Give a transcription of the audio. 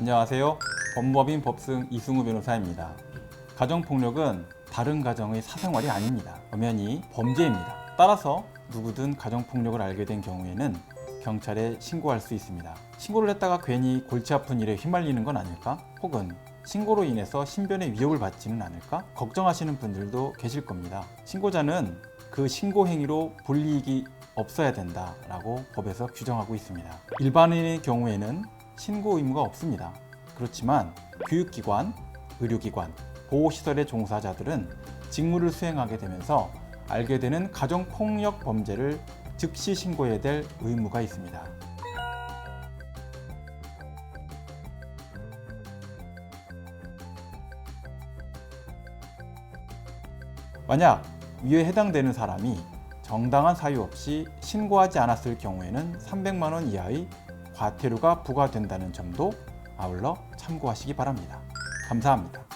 안녕하세요. 법무법인 법승 이승우 변호사입니다. 가정폭력은 다른 가정의 사생활이 아닙니다. 엄연히 범죄입니다. 따라서 누구든 가정폭력을 알게 된 경우에는 경찰에 신고할 수 있습니다. 신고를 했다가 괜히 골치 아픈 일에 휘말리는 건 아닐까? 혹은 신고로 인해서 신변의 위협을 받지는 않을까? 걱정하시는 분들도 계실 겁니다. 신고자는 그 신고 행위로 불이익이 없어야 된다라고 법에서 규정하고 있습니다. 일반인의 경우에는 신고 의무가 없습니다. 그렇지만 교육기관, 의료기관, 보호시설의 종사자들은 직무를 수행하게 되면서 알게 되는 가정폭력 범죄를 즉시 신고해야 될 의무가 있습니다. 만약 위에 해당되는 사람이 정당한 사유 없이 신고하지 않았을 경우에는 300만 원 이하의 과태료가 부과된다는 점도 아울러 참고하시기 바랍니다. 감사합니다.